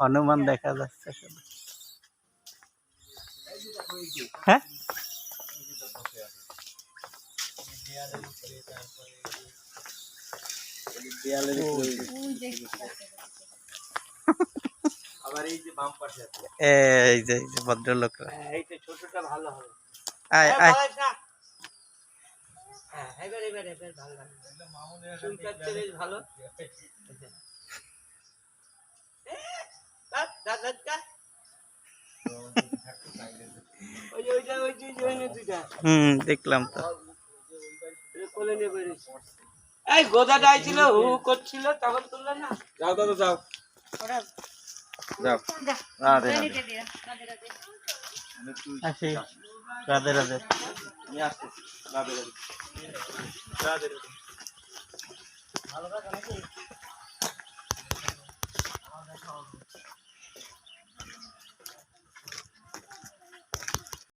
হনুমান দেখা যাচ্ছে শুধু। হ্যাঁ? এই যে বাম এই যে এই ভদ্রলোক হ্যাঁ ছোটটা ভালো হবে। আয় হ্যাঁ, আয়। ভালো বেশ ভালো। হুম দেখলাম তো। এই গোদাটা আইছিল হু করছিল তখন তুললো না। যাও দাদা যাও। যাও। রাধে রাধে। রাধে রাধে। আমি রাধে রাধে। রাধে রাধে। ভালো কাজ নাকি